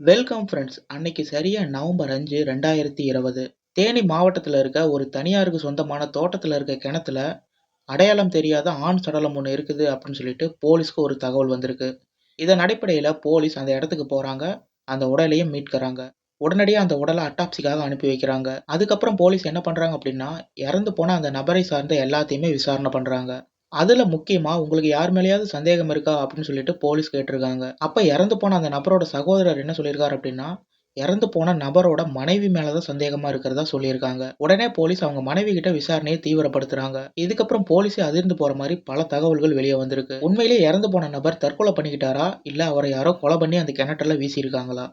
Welcome friends அன்னைக்கு சரியா November அஞ்சு ரெண்டாயிரத்தி இருபது. தேனி மாவட்டத்தில் இருக்க ஒரு தனியாருக்கு சொந்தமான தோட்டத்தில் இருக்க கிணத்துல அடையாளம் தெரியாத ஆண் சடலம் ஒன்று இருக்குது அப்படின்னு சொல்லிட்டு போலீஸ்க்கு ஒரு தகவல் வந்திருக்கு. இதன் அடிப்படையில் போலீஸ் அந்த இடத்துக்கு போகிறாங்க அந்த உடலையும் மீட்கிறாங்க. உடனடியாக அந்த உடலை அட்டாப்சிக்காக அனுப்பி வைக்கிறாங்க. அதுக்கப்புறம் போலீஸ் என்ன பண்ணுறாங்க அப்படின்னா இறந்து போன அந்த நபரை சார்ந்த எல்லாத்தையுமே விசாரணை பண்ணுறாங்க அதில் முக்கியமாக உங்களுக்கு யார் மேலேயாவது சந்தேகம் இருக்கா அப்படின்னு சொல்லிட்டு போலீஸ் கேட்டிருக்காங்க. அப்போ இறந்து போன அந்த நபரோட சகோதரர் என்ன சொல்லியிருக்காரு அப்படின்னா இறந்து போன நபரோட மனைவி மேலதான் சந்தேகமா இருக்கிறதா சொல்லியிருக்காங்க. உடனே போலீஸ் அவங்க மனைவி கிட்ட விசாரணையை தீவிரப்படுத்துறாங்க. இதுக்கப்புறம் போலீஸே அதிர்ந்து போற மாதிரி பல தகவல்கள் வெளியே வந்திருக்கு. உண்மையிலேயே இறந்து போன நபர் தற்கொலை பண்ணிக்கிட்டாரா? இல்ல அவரை யாரோ கொலை பண்ணி அந்த கிணற்றுல வீசியிருக்காங்களா?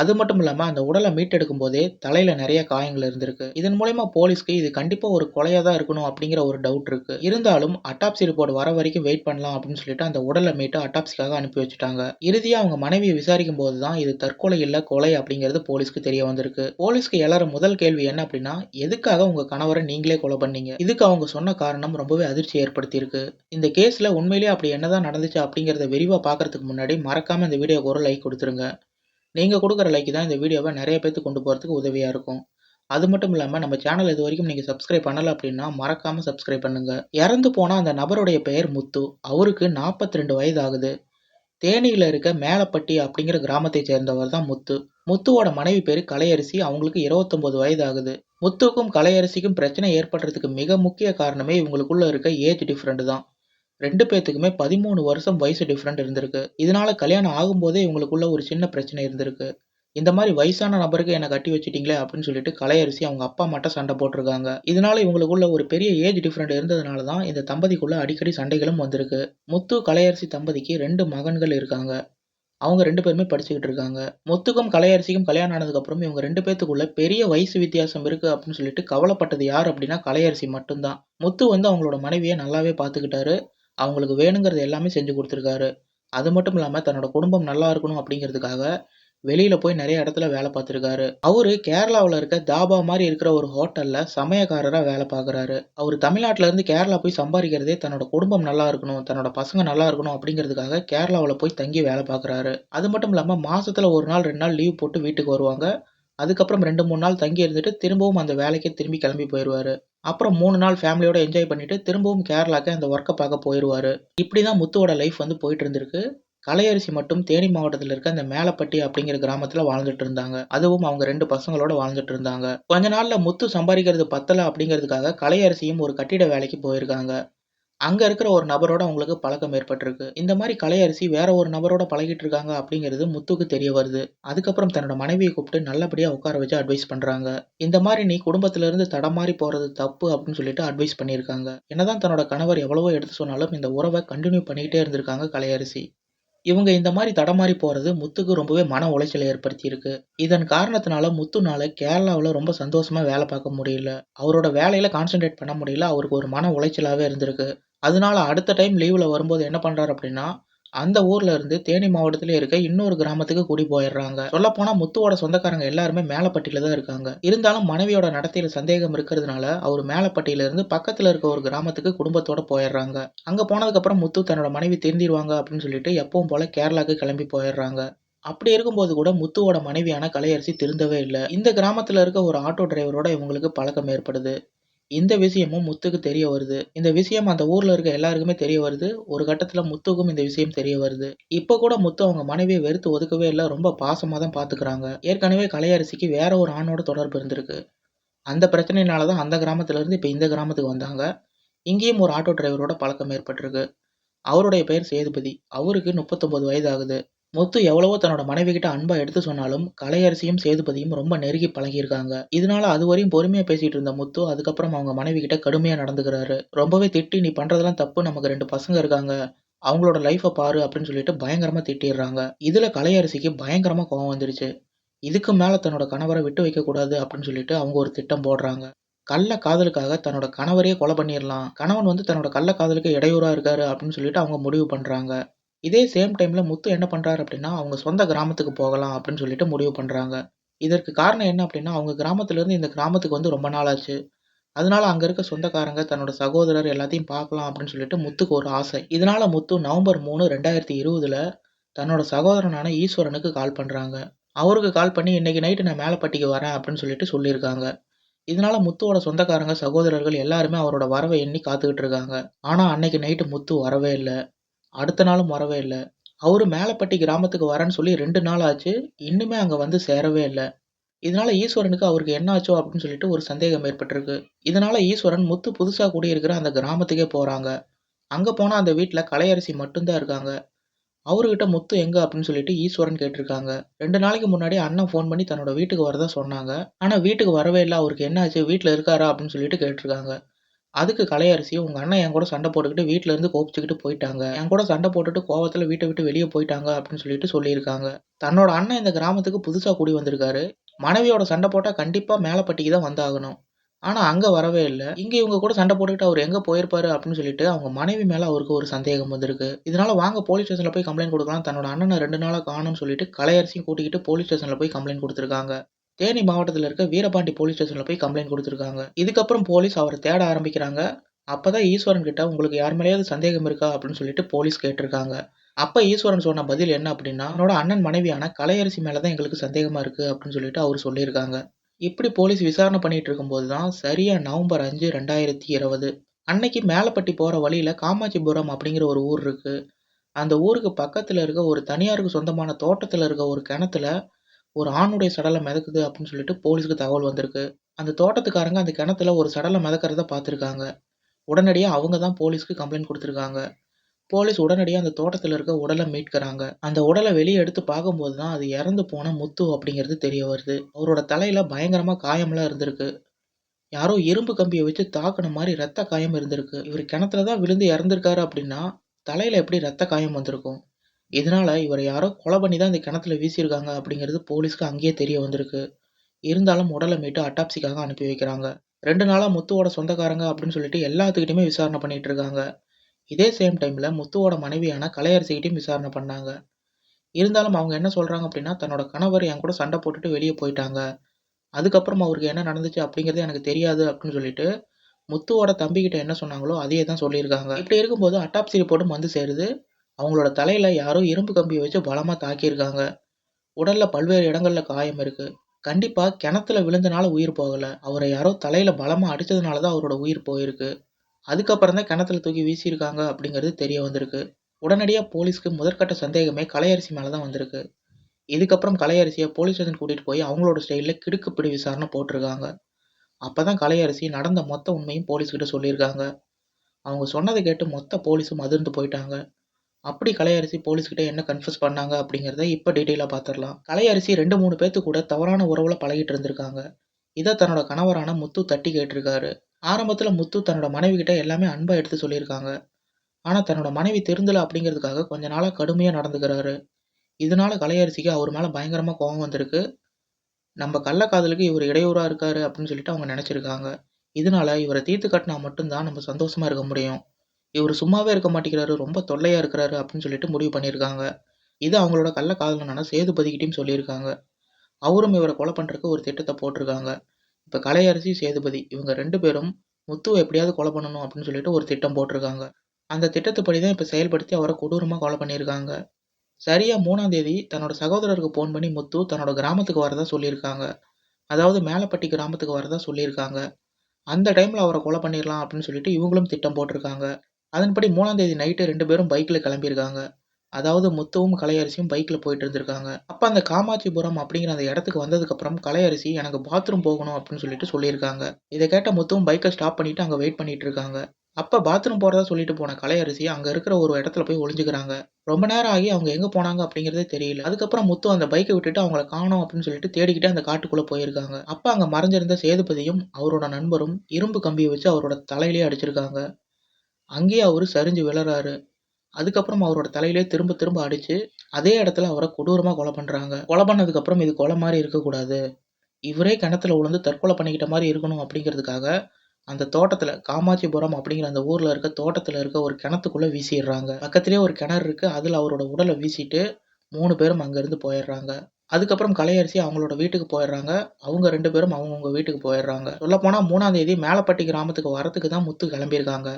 அது மட்டும் இல்லாமல் அந்த உடலை மீட்டெடுக்கும் போதே தலையில் நிறைய காயங்கள் இருந்திருக்கு. இதன் மூலயமா போலீஸ்க்கு இது கண்டிப்பாக ஒரு கொலையாக தான் இருக்கணும் அப்படிங்கிற ஒரு டவுட் இருக்கு. இருந்தாலும் அட்டாப்சி ரிப்போர்ட் வர வரைக்கும் வெயிட் பண்ணலாம் அப்படின்னு சொல்லிட்டு அந்த உடலை மீட்டு அட்டாப்சிக்காக அனுப்பி வச்சுட்டாங்க. இறுதியாக அவங்க மனைவியை விசாரிக்கும் போது தான் இது தற்கொலை இல்லை கொலை அப்படிங்கிறது போலீஸ்க்கு தெரிய வந்திருக்கு. போலீஸ்க்கு எல்லாரும் முதல் கேள்வி என்ன அப்படின்னா எதுக்காக உங்க கணவரை நீங்களே கொலை பண்ணீங்க? இதுக்கு அவங்க சொன்ன காரணம் ரொம்பவே அதிர்ச்சி ஏற்படுத்தியிருக்கு. இந்த கேஸ்ல உண்மையிலேயே அப்படி என்னதான் நடந்துச்சு அப்படிங்கிறத விரிவாக பார்க்கறதுக்கு முன்னாடி மறக்காம இந்த வீடியோக்கு ஒரு லைக் கொடுத்துருங்க. நீங்கள் கொடுக்குற லைக் தான் இந்த வீடியோவை நிறைய பேர்த்து கொண்டு போகிறதுக்கு உதவியாக இருக்கும். அது மட்டும் இல்லாமல் நம்ம சேனல் இது வரைக்கும் நீங்கள் சப்ஸ்கிரைப் பண்ணலை அப்படின்னா மறக்காமல் சப்ஸ்கிரைப் பண்ணுங்கள் இறந்து போனால் அந்த நபருடைய பெயர் முத்து. அவருக்கு நாற்பத்தி ரெண்டு வயது ஆகுது தேனியில் இருக்க மேலப்பட்டி அப்படிங்கிற கிராமத்தை சேர்ந்தவர் தான் முத்து. முத்துவோட மனைவி பேர் கலையரிசி. அவங்களுக்கு இருபத்தொம்போது வயது ஆகுது முத்துக்கும் கலையரசிக்கும் பிரச்சனை ஏற்படுறதுக்கு மிக முக்கிய காரணமே இவங்களுக்குள்ள இருக்க ஏஜ் டிஃப்ரெண்ட் தான். ரெண்டு பேர்த்துக்குமே பதிமூணு வருஷம் வயசு டிஃப்ரெண்ட் இருந்திருக்கு. இதனால கல்யாணம் ஆகும்போதே இவங்களுக்குள்ள ஒரு சின்ன பிரச்சனை இருந்திருக்கு. இந்த மாதிரி வயசான நபருக்கு என்னை கட்டி வச்சிட்டீங்களே அப்படின்னு சொல்லிட்டு கலையரிசி அவங்க அப்பா மட்டும் சண்டை போட்டிருக்காங்க. இதனால இவங்களுக்குள்ள ஒரு பெரிய ஏஜ் டிஃப்ரெண்ட் இருந்ததுனால தான் இந்த தம்பதிக்குள்ள அடிக்கடி சண்டைகளும் வந்திருக்கு. முத்து கலையரிசி தம்பதிக்கு ரெண்டு மகன்கள் இருக்காங்க. அவங்க ரெண்டு பேருமே படிச்சுக்கிட்டு இருக்காங்க. முத்துக்கும் கலையரசிக்கும் கல்யாணம் ஆனதுக்கப்புறம் இவங்க ரெண்டு பேத்துக்குள்ள பெரிய வயசு வித்தியாசம் இருக்கு அப்படின்னு சொல்லிட்டு கவலைப்பட்டது யார் அப்படின்னா கலையரசி மட்டும்தான். முத்து வந்து அவங்களோட மனைவியை நல்லாவே பார்த்துக்கிட்டாரு. அவங்களுக்கு வேணுங்கிறது எல்லாமே செஞ்சு கொடுத்துருக்காரு. அது மட்டும் இல்லாமல் தன்னோட குடும்பம் நல்லா இருக்கணும் அப்படிங்கிறதுக்காக வெளியில் போய் நிறைய இடத்துல வேலை பார்த்துருக்காரு. அவர் கேரளாவில் இருக்க தாபா மாதிரி இருக்கிற ஒரு ஹோட்டலில் சமயக்காரராக வேலை பார்க்குறாரு. அவர் தமிழ்நாட்டிலேருந்து கேரளா போய் சம்பாதிக்கிறதே தன்னோட குடும்பம் நல்லா இருக்கணும் தன்னோட பசங்க நல்லா இருக்கணும் அப்படிங்கிறதுக்காக கேரளாவில் போய் தங்கி வேலை பார்க்குறாரு. அது மட்டும் இல்லாமல் மாதத்தில் ஒரு நாள் ரெண்டு நாள் லீவ் போட்டு வீட்டுக்கு வருவாங்க. அதுக்கப்புறம் ரெண்டு மூணு நாள் தங்கி இருந்துட்டு திரும்பவும் அந்த வேலைக்கே திரும்பி கிளம்பி போயிடுவார் அப்புறம் மூணு நாள் ஃபேமிலியோட என்ஜாய் பண்ணிட்டு திரும்பவும் கேரளாக்கு அந்த ஒர்க்கை பார்க்க போயிடுவாரு இப்படி தான் முத்துவோட லைஃப் வந்து போயிட்டு இருந்திருக்கு. கலையரிசி மட்டும் தேனி மாவட்டத்தில் இருக்க அந்த மேலப்பட்டி அப்படிங்கிற கிராமத்தில் வாழ்ந்துட்டு இருந்தாங்க. அதுவும் அவங்க ரெண்டு பசங்களோட வாழ்ந்துட்டு இருந்தாங்க. கொஞ்ச நாளில் முத்து சம்பாதிக்கிறது பத்தலை அப்படிங்கிறதுக்காக கலையரிசியும் ஒரு கட்டிட வேலைக்கு போயிருக்காங்க. அங்கே இருக்கிற ஒரு நபரோட அவங்களுக்கு பழக்கம் ஏற்பட்டிருக்கு. இந்த மாதிரி கலையரிசி வேற ஒரு நபரோட பழகிட்டு இருக்காங்க அப்படிங்கிறது முத்துக்கு தெரிய வருது. அதுக்கப்புறம் தன்னோட மனைவியை கூப்பிட்டு நல்லபடியாக உட்கார வச்சு அட்வைஸ் பண்ணுறாங்க இந்த மாதிரி நீ குடும்பத்துல இருந்து தடமாறி போகிறது தப்பு அப்படின்னு சொல்லிட்டு அட்வைஸ் பண்ணியிருக்காங்க. என்னதான் தன்னோட கணவர் எவ்வளவோ எடுத்து சொன்னாலும் இந்த உறவை கண்டினியூ பண்ணிக்கிட்டே இருந்திருக்காங்க கலையரிசி இவங்க இந்த மாதிரி தடமாறி போகிறது முத்துக்கு ரொம்பவே மன உளைச்சலை ஏற்படுத்தியிருக்கு. இதன் காரணத்தினால முத்துனால கேரளாவில் ரொம்ப சந்தோஷமாக வேலை பார்க்க முடியல. அவரோட வேலையில் கான்சென்ட்ரேட் பண்ண முடியல. அவருக்கு ஒரு மன உளைச்சலாகவே இருந்திருக்கு. அதனால அடுத்த டைம் லீவில் வரும்போது என்ன பண்ணுறாரு அப்படின்னா அந்த ஊர்ல இருந்து தேனி மாவட்டத்திலே இருக்க இன்னொரு கிராமத்துக்கு கூடி போயிடுறாங்க. சொல்ல போனா முத்துவோட சொந்தக்காரங்க எல்லாருமே மேலப்பட்டியில தான் இருக்காங்க. இருந்தாலும் மனைவியோட நடத்தையில சந்தேகம் இருக்கிறதுனால அவர் மேலப்பட்டியில இருந்து பக்கத்துல இருக்க ஒரு கிராமத்துக்கு குடும்பத்தோட போயிடுறாங்க. அங்க போனதுக்கு அப்புறம் முத்து தன்னோட மனைவி திருந்திடுவாங்க அப்படின்னு சொல்லிட்டு எப்பவும் போல கேரளாக்கு கிளம்பி போயிடுறாங்க. அப்படி இருக்கும்போது கூட முத்துவோட மனைவியான கலையரசி திருந்தவே இல்லை. இந்த கிராமத்துல இருக்க ஒரு ஆட்டோ டிரைவரோட இவங்களுக்கு பழக்கம் ஏற்படுது. இந்த விஷயமும் முத்துக்கு தெரிய வருது. இந்த விஷயம் அந்த ஊர்ல இருக்க எல்லாருக்குமே தெரிய வருது. ஒரு கட்டத்துல முத்துக்கும் இந்த விஷயம் தெரிய வருது. இப்ப கூட முத்து அவங்க மனைவியை வெறுத்து ஒதுக்கவே இல்லை. ரொம்ப பாசமா தான் பாத்துக்கிறாங்க. ஏற்கனவே கலையரசிக்கு வேற ஒரு ஆணோட தொடர்பு இருந்திருக்கு. அந்த பிரச்சனையினாலதான் அந்த கிராமத்துல இருந்து இப்ப இந்த கிராமத்துக்கு வந்தாங்க. இங்கேயும் ஒரு ஆட்டோ டிரைவரோட பழக்கம் ஏற்பட்டிருக்கு. அவருடைய பெயர் சேதுபதி. அவருக்கு முப்பத்தொன்பது வயது ஆகுது முத்து எவ்வளவோ தன்னோட மனைவி கிட்ட அன்பா எடுத்து சொன்னாலும் கலையரசியும் சேதுபதியும் ரொம்ப நெருங்கி பழகியிருக்காங்க. இதனால அது வரையும் பொறுமையா பேசிட்டு இருந்த முத்து அதுக்கப்புறம் அவங்க மனைவி கிட்ட கடுமையா நடந்துக்கிறாரு. ரொம்பவே திட்டி நீ பண்றதெல்லாம் தப்பு. நமக்கு ரெண்டு பசங்க இருக்காங்க. அவங்களோட லைஃபை பாரு அப்படின்னு சொல்லிட்டு பயங்கரமா திட்டிடுறாங்க. இதுல கலையரசிக்கு பயங்கரமா கோவம் வந்துருச்சு. இதுக்கு மேல தன்னோட கணவரை விட்டு வைக்க கூடாது அப்படின்னு சொல்லிட்டு அவங்க ஒரு திட்டம் போடுறாங்க. கள்ள காதலுக்காக தன்னோட கணவரையே கொலை பண்ணிடலாம். கணவன் வந்து தன்னோட கள்ள காதலுக்கு இடையூறா இருக்காரு அப்படின்னு சொல்லிட்டு அவங்க முடிவு பண்றாங்க. இதே சேம் டைமில் முத்து என்ன பண்ணுறாரு அப்படின்னா அவங்க சொந்த கிராமத்துக்கு போகலாம் அப்படின்னு சொல்லிட்டு முடிவு பண்ணுறாங்க இதற்கு காரணம் என்ன அப்படின்னா அவங்க கிராமத்துலேருந்து இந்த கிராமத்துக்கு வந்து ரொம்ப நாள் ஆச்சு. அதனால அங்கே இருக்க சொந்தக்காரங்க தன்னோட சகோதரர் எல்லாத்தையும் பார்க்கலாம் அப்படின்னு சொல்லிட்டு முத்துக்கு ஒரு ஆசை. இதனால முத்து நவம்பர் மூணு ரெண்டாயிரத்தி இருபதுல தன்னோட சகோதரனான ஈஸ்வரனுக்கு கால் பண்ணுறாங்க அவருக்கு கால் பண்ணி இன்னைக்கு நைட்டு நான் மேலப்பட்டிக்கு வரேன் அப்படின்னு சொல்லிட்டு சொல்லியிருக்காங்க. இதனால முத்துவோட சொந்தக்காரங்க, சகோதரர்கள் எல்லாருமே அவரோட வரவை எண்ணி காத்துக்கிட்டு இருக்காங்க. ஆனால் அன்னைக்கு நைட்டு முத்து வரவே இல்லை. அடுத்த நாளும் வரவே இல்லை அவரு மேலப்பட்டி கிராமத்துக்கு வரேன்னு சொல்லி ரெண்டு நாள் ஆச்சு. இன்னுமே அங்கே வந்து சேரவே இல்லை இதனால ஈஸ்வரனுக்கு அவருக்கு என்ன ஆச்சோ அப்படின்னு சொல்லிட்டு ஒரு சந்தேகம் ஏற்பட்டிருக்கு. இதனால ஈஸ்வரன் முத்து புதுசாக குடியிருக்கிற அந்த கிராமத்துக்கே போகிறாங்க அங்கே போனால் அந்த வீட்டில் கலையரசி மட்டும்தான் இருக்காங்க. அவர்கிட்ட முத்து எங்க அப்படின்னு சொல்லிட்டு ஈஸ்வரன் கேட்டிருக்காங்க. ரெண்டு நாளைக்கு முன்னாடி அண்ணன் ஃபோன் பண்ணி தன்னோட வீட்டுக்கு வரதா சொன்னாங்க. ஆனால் வீட்டுக்கு வரவே இல்லை அவருக்கு என்ன ஆச்சு? வீட்டில் இருக்காரா? அப்படின்னு சொல்லிட்டு கேட்டிருக்காங்க. அதுக்கு கலையரசி, உங்கள் அண்ணன் என் கூட சண்டை போட்டுக்கிட்டு வீட்டிலேருந்து கோபிச்சுக்கிட்டு போயிட்டாங்க. என் கூட சண்டை போட்டுட்டு கோவத்தில் வீட்டை விட்டு வெளியே போயிட்டாங்க அப்படின்னு சொல்லிட்டு சொல்லியிருக்காங்க. தன்னோட அண்ணன் இந்த கிராமத்துக்கு புதுசாக கூடி வந்திருக்காரு. மனைவியோட சண்டை போட்டால் கண்டிப்பாக மேலப்பட்டிக்கு தான் வந்தாகணும். ஆனால் அங்கே வரவே இல்லை இங்கே இவங்க கூட சண்டை போட்டுக்கிட்டு அவர் எங்கே போயிருப்பாரு அப்படின்னு சொல்லிட்டு அவங்க மனைவி மேலே அவருக்கு ஒரு சந்தேகம் வந்திருக்கு. இதனால வாங்க போலீஸ் ஸ்டேஷனில் போய் கம்ப்ளைண்ட் கொடுக்கலாம் தன்னோட அண்ணனை ரெண்டு நாளாக காணும்னு சொல்லிட்டு கலையரசியும் கூட்டிக்கிட்டு போலீஸ் ஸ்டேஷனில் போய் கம்ப்ளைண்ட் கொடுத்துருக்காங்க தேனி மாவட்டத்தில் இருக்க வீரபாண்டி போலீஸ் ஸ்டேஷனில் போய் கம்ப்ளைண்ட் கொடுத்துருக்காங்க இதுக்கப்புறம் போலீஸ் அவரை தேட ஆரம்பிக்கிறாங்க. அப்பதான் ஈஸ்வரன் கிட்ட உங்களுக்கு யார் மேலேயாவது சந்தேகம் இருக்கா? அப்படின்னு சொல்லிட்டு போலீஸ் கேட்டிருக்காங்க. அப்போ ஈஸ்வரன் சொன்ன பதில் என்ன அப்படின்னா, என்னோட அண்ணன் மனைவியான கலையரசி மேலே தான் எங்களுக்கு சந்தேகமாக இருக்குது அப்படின்னு சொல்லிட்டு அவர் சொல்லியிருக்காங்க. இப்படி போலீஸ் விசாரணை பண்ணிட்டு இருக்கும்போது தான் சரியாக நவம்பர் 5, 2020 அன்னைக்கு மேலப்பட்டி போகிற வழியில் காமாட்சிபுரம் அப்படிங்கிற ஒரு ஊர் இருக்குது அந்த ஊருக்கு பக்கத்தில் இருக்க ஒரு தனியாருக்கு சொந்தமான தோட்டத்தில் இருக்க ஒரு கிணத்துல ஒரு ஆணுடைய சடலம் மிதக்குது அப்படின்னு சொல்லிட்டு போலீஸ்க்கு தகவல் வந்திருக்கு. அந்த தோட்டத்துக்காரங்க அந்த கிணத்துல ஒரு சடலம் மிதக்கிறத பார்த்துருக்காங்க உடனடியாக அவங்க தான் போலீஸ்க்கு கம்ப்ளைண்ட் கொடுத்துருக்காங்க போலீஸ் உடனடியாக அந்த தோட்டத்தில் இருக்க உடலை மீட்கிறாங்க அந்த உடலை வெளியே எடுத்து பார்க்கும்போது தான் அது இறந்து போன முத்து அப்படிங்கிறது தெரிய வருது. அவரோட தலையில் பயங்கரமாக காயம்லாம் இருந்திருக்கு. யாரோ இரும்பு கம்பியை வச்சு தாக்குன மாதிரி ரத்த காயம் இருந்திருக்கு. இவர் கிணத்துல தான் விழுந்து இறந்துருக்காரு அப்படின்னா, தலையில் எப்படி ரத்த காயம் வந்திருக்கும்? இதனால் இவரை யாரோ கொலை பண்ணி தான் இந்த கிணத்துல வீசியிருக்காங்க அப்படிங்கிறது போலீஸ்க்கு அங்கேயே தெரிய வந்திருக்கு. இருந்தாலும் உடலை மீட்டு அட்டாப்சிக்காக அனுப்பி வைக்கிறாங்க. ரெண்டு நாளாக முத்துவோட சொந்தக்காரங்க அப்படின்னு சொல்லிட்டு எல்லாத்துக்கிட்டையுமே விசாரணை பண்ணிட்டு இருக்காங்க. இதே சேம் டைமில் முத்துவோட மனைவியான கலையரசிக்கிட்டையும் விசாரணை பண்ணாங்க. இருந்தாலும் அவங்க என்ன சொல்கிறாங்க அப்படின்னா, தன்னோட கணவர் என் கூட சண்டை போட்டுட்டு வெளியே போயிட்டாங்க. அதுக்கப்புறம் அவருக்கு என்ன நடந்துச்சு அப்படிங்கிறது எனக்கு தெரியாது அப்படின்னு சொல்லிட்டு, முத்துவோட தம்பிக்கிட்ட என்ன சொன்னாங்களோ அதையே தான் சொல்லியிருக்காங்க. இப்படி இருக்கும்போது அட்டாப்சி ரிப்போர்ட்டும் வந்து சேருது. அவங்களோட தலையில் யாரோ இரும்பு கம்பியை வச்சு பலமாக தாக்கியிருக்காங்க. உடலில் பல்வேறு இடங்களில் காயம் இருக்குது கண்டிப்பாக கிணத்துல விழுந்தனால உயிர் போகலை அவரை யாரோ தலையில் பலமாக அடித்ததுனால தான் அவரோட உயிர் போயிருக்கு. அதுக்கப்புறம் தான் கிணத்துல தூக்கி வீசியிருக்காங்க அப்படிங்கிறது தெரிய வந்திருக்கு. உடனடியாக போலீஸ்க்கு முதற்கட்ட சந்தேகமே கலையரிசி மேலே தான் வந்திருக்கு. இதுக்கப்புறம் கலையரிசியை போலீஸ் ஸ்டேஷன் கூட்டிகிட்டு போய் அவங்களோட ஸ்டைலில் கிடுக்குப்பிடி விசாரணை போட்டிருக்காங்க. அப்போ தான் கலையரசி நடந்த மொத்த உண்மையும் போலீஸ்கிட்ட சொல்லியிருக்காங்க. அவங்க சொன்னதை கேட்டு மொத்த போலீஸும் அதிர்ந்து போயிட்டாங்க. அப்படி கலையரசி போலீஸ்கிட்ட என்ன கன்ஃபியூஸ் பண்ணாங்க அப்படிங்கிறத இப்போ டீட்டெயிலாக பார்த்துடலாம் கலையரசி ரெண்டு மூணு பேர்த்து கூட தவறான உறவில் பழகிட்டு இருந்திருக்காங்க. இதை தன்னோட கணவரான முத்து தட்டி கேட்டிருக்காரு. ஆரம்பத்தில் முத்து தன்னோட மனைவி கிட்ட எல்லாமே அன்பாக எடுத்து சொல்லியிருக்காங்க. ஆனால் தன்னோட மனைவி திருந்தல அப்படிங்கிறதுக்காக கொஞ்ச நாளாக கடுமையாக நடந்துக்கிறாரு. இதனால கலையரசிக்கு அவர் மேலே பயங்கரமாக கோபம் வந்திருக்கு. நம்ம கள்ளக்காதலுக்கு இவர் இடையூறாக இருக்காரு அப்படின்னு சொல்லிட்டு அவங்க நினச்சிருக்காங்க இதனால இவரை தீர்த்து கட்டினா மட்டும்தான் நம்ம சந்தோஷமாக இருக்க முடியும். இவர் சும்மாவே இருக்க மாட்டேங்கிறாரு. ரொம்ப தொல்லையா இருக்கிறாரு அப்படின்னு சொல்லிட்டு முடிவு பண்ணியிருக்காங்க. இது அவங்களோட கள்ள காதலனான சேதுபதிக்கிட்டையும் சொல்லியிருக்காங்க. அவரும் இவரை கொலை பண்றதுக்கு ஒரு திட்டத்தை போட்டிருக்காங்க. இப்ப கலையரசி, சேதுபதி இவங்க ரெண்டு பேரும் முத்துவை எப்படியாவது கொலை பண்ணணும் அப்படின்னு சொல்லிட்டு ஒரு திட்டம் போட்டிருக்காங்க. அந்த திட்டத்துப்படி தான் இப்ப செயல்படுத்தி அவரை கொடூரமா கொலை பண்ணியிருக்காங்க. சரியா மூணாம் தேதி தன்னோட சகோதரருக்கு ஃபோன் பண்ணி முத்து தன்னோட கிராமத்துக்கு வரதா சொல்லியிருக்காங்க. அதாவது மேலப்பட்டி கிராமத்துக்கு வரதா சொல்லியிருக்காங்க. அந்த டைம்ல அவரை கொலை பண்ணிடலாம் அப்படின்னு சொல்லிட்டு இவங்களும் திட்டம் போட்டிருக்காங்க. அதன்படி மூணாம் தேதி நைட்டு ரெண்டு பேரும் பைக்கில் கிளம்பியிருக்காங்க. அதாவது முத்துவும், கலையரசியும் பைக்கில் போயிட்டு இருந்திருக்காங்க. அப்போ அந்த காமாட்சிபுரம் அப்படிங்கிற அந்த இடத்துக்கு வந்ததுக்கப்புறம் கலையரசி எனக்கு பாத்ரூம் போகணும் அப்படின்னு சொல்லிட்டு சொல்லியிருக்காங்க. இதை கேட்ட முத்துவும் பைக்கை ஸ்டாப் பண்ணிட்டு அங்கே வெயிட் பண்ணிட்டு இருக்காங்க. அப்போ பாத்ரூம் போகிறதா சொல்லிட்டு போன கலையரசி அங்கே இருக்கிற ஒரு இடத்துல போய் ஒளிஞ்சுக்கிறாங்க. ரொம்ப நேரம் ஆகி அவங்க எங்கே போனாங்க அப்படிங்கிறதே தெரியல. அதுக்கப்புறம் முத்து அந்த பைக்கை விட்டுட்டு அவங்கள காணோம் அப்படின்னு சொல்லிட்டு தேடிக்கிட்டு அந்த காட்டுக்குள்ளே போயிருக்காங்க. அப்போ அங்கே மறைஞ்சிருந்த சேதுபதியும், அவரோட நண்பரும் இரும்பு கம்பியை வச்சு அவரோட தலையிலேயே அடிச்சிருக்காங்க. அங்கேயே அவரு சரிஞ்சு விழறாரு. அதுக்கப்புறம் அவரோட தலையிலேயே திரும்ப திரும்ப அடிச்சு, அதே இடத்துல அவரை கொடூரமாக கொலை பண்ணுறாங்க கொலை பண்ணதுக்கப்புறம் இது கொலை மாதிரி இருக்கக்கூடாது. இவரே கிணத்துல விழுந்து தற்கொலை பண்ணிக்கிட்ட மாதிரி இருக்கணும் அப்படிங்கிறதுக்காக, அந்த தோட்டத்தில் காமாட்சிபுரம் அப்படிங்கிற அந்த ஊரில் இருக்க தோட்டத்தில் இருக்க ஒரு கிணத்துக்குள்ளே வீசிடுறாங்க பக்கத்துலேயே ஒரு கிணறு இருக்குது அதில் அவரோட உடலை வீசிட்டு மூணு பேரும் அங்கேருந்து போயிடுறாங்க அதுக்கப்புறம் கலையரசி அவங்களோட வீட்டுக்கு போயிடுறாங்க அவங்க ரெண்டு பேரும் அவங்கவுங்க வீட்டுக்கு போயிடுறாங்க சொல்லப்போனால் மூணாம் தேதி மேலப்பட்டி கிராமத்துக்கு வரத்துக்கு தான் முத்து கிளம்பியிருக்காங்க.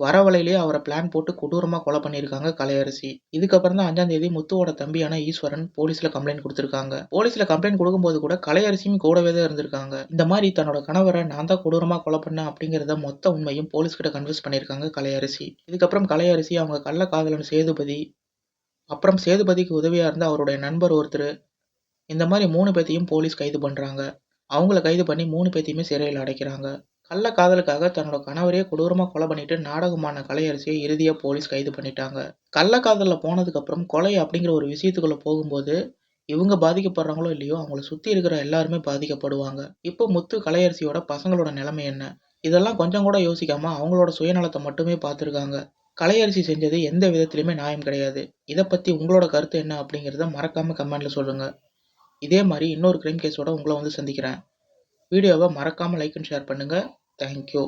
வர வழியிலேயே அவரை பிளான் போட்டு கொடூரமாக கொலை பண்ணியிருக்காங்க கலையரசி. இதுக்கப்புறம் தான் அஞ்சாம் தேதி முத்துவோட தம்பியான ஈஸ்வரன் போலீஸ்ல கம்ப்ளைண்ட் கொடுத்துருக்காங்க போலீஸ்ல கம்ப்ளைண்ட் கொடுக்கும்போது கூட கலையரசியும் கூடவே தான் இருந்திருக்காங்க. இந்த மாதிரி தன்னோட கணவரை நான் தான் கொடூரமாக கொலை பண்ணேன் அப்படிங்கிறத மொத்த உண்மையும் போலீஸ் கிட்ட கன்ஃபெஸ் பண்ணியிருக்காங்க கலையரசி. இதுக்கப்புறம் கலையரசி அவங்க கள்ள காதலன் சேதுபதி, அப்புறம் சேதுபதிக்கு உதவியாக இருந்த அவருடைய நண்பர் ஒருத்தர் இந்த மாதிரி மூணு பேத்தையும் போலீஸ் கைது பண்ணுறாங்க அவங்கள கைது பண்ணி மூணு பேத்தையுமே சிறையில் அடைக்கிறாங்க. கள்ள காதலுக்காக தன்னோட கணவரையே கொடூரமா கொலை பண்ணிட்டு நாடகமான கலையரசியை இறுதியா போலீஸ் கைது பண்ணிட்டாங்க. கள்ள காதல்ல போனதுக்கப்புறம் கொலை அப்படிங்கிற ஒரு விஷயத்துக்குள்ள போகும்போது, இவங்க பாதிக்கப்படுறாங்களோ இல்லையோ அவங்கள சுத்தி இருக்கிற எல்லாருமே பாதிக்கப்படுவாங்க. இப்போ முத்து, கலையரசியோட பசங்களோட நிலைமை என்ன? இதெல்லாம் கொஞ்சம் கூட யோசிக்காம அவங்களோட சுயநலத்தை மட்டுமே பார்த்துருக்காங்க கலையரிசி செஞ்சது எந்த விதத்திலயுமே நியாயம் கிடையாது. இதை பற்றி உங்களோட கருத்து என்ன அப்படிங்கிறத மறக்காம கமெண்ட்ல சொல்லுங்க. இதே மாதிரி இன்னொரு கிரைம் கேஸோட உங்களை வந்து சந்திக்கிறேன். வீடியோவை மறக்காமல் லைக் அண்ட் ஷேர் பண்ணுங்கள் தேங்க் யூ.